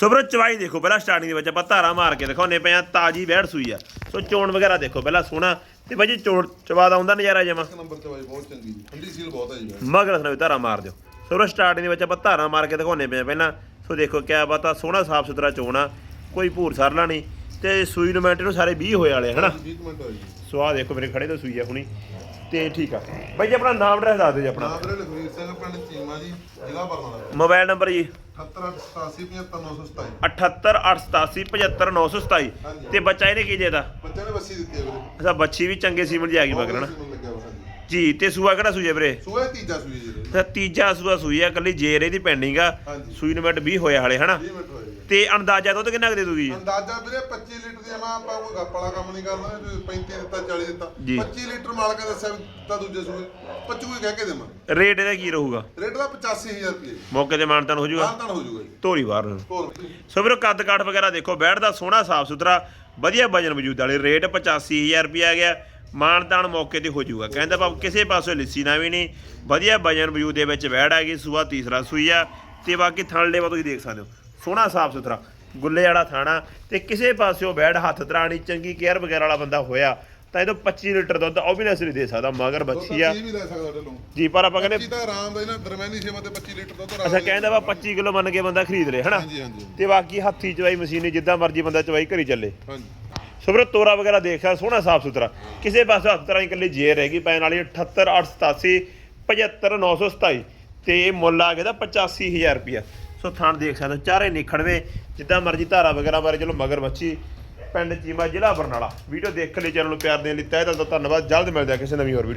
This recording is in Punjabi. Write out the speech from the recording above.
ਸੁਬਰ ਚਵਾਈ ਦੇਖੋ ਪਹਿਲਾਂ ਸਟਾਰਟਿੰਗ ਦੇ ਵਿੱਚ ਆਪਾਂ ਧਾਰਾ ਮਾਰ ਕੇ ਦਿਖਾਉਨੇ ਪਏ ਆ ਤਾਜੀ ਵਹਿੜ ਸੂਈ ਆ। ਸੋ ਚੋਣ ਵਗੈਰਾ ਦੇਖੋ ਪਹਿਲਾਂ ਸੋਹਣਾ ਤੇ ਬਾਈ ਜੀ ਚੋਣ ਚਵਾ ਦਾ ਆਉਂਦਾ ਨਜ਼ਾਰਾ ਜਮਾ ਨੰਬਰ ਤੇ ਬਾਈ ਬਹੁਤ ਚੰਗੀ ਜੀ ਠੰਡੀ ਸੀਲ ਬਹੁਤ ਹੈ ਜੀ। ਮਗਰ ਸੁਣੋ ਧਾਰਾ ਮਾਰ ਦਿਓ। ਸੁਬਰ ਸਟਾਰਟਿੰਗ ਦੇ ਵਿੱਚ ਆਪਾਂ ਧਾਰਾ ਮਾਰ ਕੇ ਦਿਖਾਉਨੇ ਪਏ ਆ ਪਹਿਲਾਂ। ਸੋ ਦੇਖੋ ਕਿਆ ਬਾਤ ਆ ਸੋਹਣਾ ਸਾਫ਼ ਸੁਥਰਾ ਚੋਣ ਆ ਕੋਈ ਭੂਰ ਸਰਲਾ ਨਹੀਂ। ਤੇ ਸੂਈ ਨੂੰ ਮਿੰਟ ਨੂੰ ਸਾਰੇ 20 ਹੋਏ ਵਾਲੇ ਹਨਾ? 20 ਮਿੰਟ ਹੋਏ ਜੀ। ਸੋ ਆਹ ਦੇਖੋ ਮੇਰੇ ਖੜੇ ਤੋਂ ਸੂਈ ਆ ਹੁਣੀ। ਤੇ ਠੀਕ ਆ। ਬਾਈ ਜੀ ਆਪਣਾ ਨਾਮ ਐਡਰੈਸ ਦੱਸ ਦਿਓ ਜੀ ਆਪਣਾ। ਨਾਮ ਵੀਰੇ ਲਖਵੀਰ ਸਿੰਘ ਪਿੰਡ ਚੀਮਾ ਜੀ ਜ਼ਿਲ੍ਹਾ ਬਰਨਾਲਾ ਮੋਬਾਈਲ ਨੰਬਰ ਜੀ। 7887575927 78887575927 ਹਾਂਜੀ। ਤੇ ਬੱਚਾ ਇਹਨੇ ਕੀ ਨੇ ਬੱਸੀ ਦਿੱਤੀ ਹੈ ਵੀਰੇ। ਅੱਛਾ ਬੱਚੀ ਵੀ ਚੰਗੇ ਸੀਮਨ ਦੀ ਆ ਗਈ ਨਾ ਹਾਂਜੀ। ਜੀ ਤੇ ਸੂਆ ਕਿਹੜਾ ਸੂਆ ਵੀਰੇ? ਸੂਆ ਤੀਜਾ ਸੂਈ ਜੀ। ਤੀਜਾ ਸੂਆ ਸੂਈ ਆ ਕੱਲੀ ਜੇਰ ਇਹਦੀ ਪੈਂਡਿੰਗ ਆ। ਸੂਈ ਨੂੰ ਮਿੰਟ 20 ਹੋਏ ਹਾਲੇ ਹਨਾ? 20 ਮਿੰਟ ਹੋਏ ਜੀ। ਤੇ ਅੰਦਾਜ਼ਾ ਦੁੱਧ ਕਿੰਨਾ ਕੁ ਦੇ ਦੂਗੀ? ਅੰਦਾਜ਼ਾ ਵੀਰੇ 25 ਲੀਟਰ ਦੀ ਮੈਂ ਆਪਾਂ ਕੋਈ ਗੱਪ ਵਾਲਾ ਕੰਮ ਨਹੀਂ ਕਰਨਾ ਵੀ 35 ਦਿੱਤਾ 40 ਦਿੱਤਾ। ਜੀ। 25 ਲੀਟਰ ਮਾਲਕ ਨੇ ਦੱਸਿਆ ਵੀ ਤਾਂ ਦੂਜੇ ਸੂਏ। 25 ਹੀ ਕਹਿ ਕੇ ਦੇਵਾਂ। ਰੇਟ ਇਹਦਾ ਕੀ ਰਹੂਗਾ? ਰੇਟ ਦਾ 85000 ਰੁਪਏ। ਮੌਕੇ ਤੇ ਮਾਨਤਾਨ ਹੋ ਜਾਊਗਾ? ਆਨਤਨ ਹੋ ਜਾਊਗਾ ਜੀ। ਧੋਰੀ ਬਾਹਰ ਨੂੰ। ਹੋਰ ਸੋ ਵੀਰੋ ਕੱਦ ਕਾਠ ਵਗੈਰਾ ਦੇਖੋ ਬੈਠ ਦਾ ਸੋਹਣਾ ਸਾਫ਼ ਸੁਥਰਾ ਵਧੀਆ ਵਜਨ ਵਜੂਦ ਵਾਲੇ। ਰੇਟ 85000 ਰੁਪਏ ਆ ਗਿਆ। ਮਾਨਤਾਨ ਮੌਕੇ ਤੇ ਹੋ ਜਾਊਗਾ। ਕਹਿੰਦਾ ਭਾਵ ਕਿਸੇ ਪਾਸੋਂ ਲਿੱਸੀ ਨਾ ਵੀ ਨਹੀਂ। ਵਧੀਆ ਵਜਨ ਵਜੂਦ ਦੇ ਵਿੱਚ ਬੈਠ ਆ ਗਈ ਸੂਆ ਤੀਸਰਾ ਸੂਈ ਆ। ਤੇ ਬਾਕੀ ਥਣ ਲੇਵਾ ਤੁਸੀਂ ਦੇਖ ਸਕਦੇ ਹੋ। ਸੋਹਣਾ ਸਾਫ਼ ਸੁਥਰਾ। ਗੁੱਲੇ ਵਾਲਾ ਥਾਣਾ ਤੇ ਕਿਸੇ ਪਾਸਿਓਂ ਬੈਠ ਹੱਥ ਤਰਾਣੀ ਚੰਗੀ ਕੇਅਰ ਵਗੈਰਾ ਵਾਲਾ ਬੰਦਾ ਹੋਇਆ ਤਾਂ ਇਹਦੋਂ 25 ਲੀਟਰ ਦੁੱਧ ਓਬਵੀਅਸਲੀ ਦੇ ਸਕਦਾ ਮਗਰ ਬੱਚੀ ਆ। 25 ਵੀ ਲੈ ਸਕਦਾ ਤੁਹਾਡੇ ਨੂੰ ਜੀ ਪਰ ਆਪਾਂ ਕਹਿੰਦੇ 25 ਤਾਂ ਆਰਾਮ ਦਾ ਇਹਨਾਂ ਦਰਮਿਆਨੀ ਸੇਵਾ ਤੇ 25 ਲੀਟਰ ਦੁੱਧ ਆਰਾਮ ਅੱਛਾ ਕਹਿੰਦਾ ਵਾ 25 ਕਿਲੋ ਮੰਨ ਕੇ ਬੰਦਾ ਖਰੀਦ ਲੇ ਹਨਾ? ਹਾਂਜੀ ਹਾਂਜੀ ਤੇ ਬਾਕੀ ਹੱਥੀ ਚਵਾਈ ਮਸ਼ੀਨੀ ਜਿੱਦਾਂ ਮਰਜ਼ੀ ਬੰਦਾ ਚਵਾਈ ਕਰੀ ਚੱਲੇ। ਹਾਂਜੀ। ਸੁਬਰ ਤੋਰਾ ਵਗੈਰਾ ਦੇਖਿਆ ਸੋਹਣਾ ਸਾਫ਼ ਸੁਥਰਾ। ਕਿਸੇ ਪਾਸੇ ਹੱਥ ਤਰ੍ਹਾਂ ਇਕੱਲੀ ਜੇਰ ਰਹਿ ਪੈਣ ਵਾਲੀ 78 887 75 927 ਤੇ ਇਹ ਮੁੱਲ ਆ ਗਿਆ ਦਾ 85000 ਰੁਪਿਆ ਸੋ ਥਾਣ ਦੇਖ ਸਕਦੇ ਹੋ, ਚਾਰੇ ਨਿਖੜਵੇਂ ਜਿੱਦਾਂ ਮਰਜ਼ੀ ਧਾਰਾ ਵਗੈਰਾ ਬਾਰੇ ਚਲੋ ਮਗਰ ਬੱਚੀ ਪਿੰਡ ਚੀਮਾ ਜ਼ਿਲ੍ਹਾ ਬਰਨਾਲਾ। ਵੀਡੀਓ ਦੇਖ ਲਈ ਚੈਨਲ ਨੂੰ ਪਿਆਰ ਦੇਣ ਲਈ ਤਹਿ ਦਿਲ ਤੋਂ ਧੰਨਵਾਦ। ਜਲਦ ਮਿਲਦੇ ਆ ਕਿਸੇ ਨਵੀਂ ਹੋਰ ਵੀਡੀਓ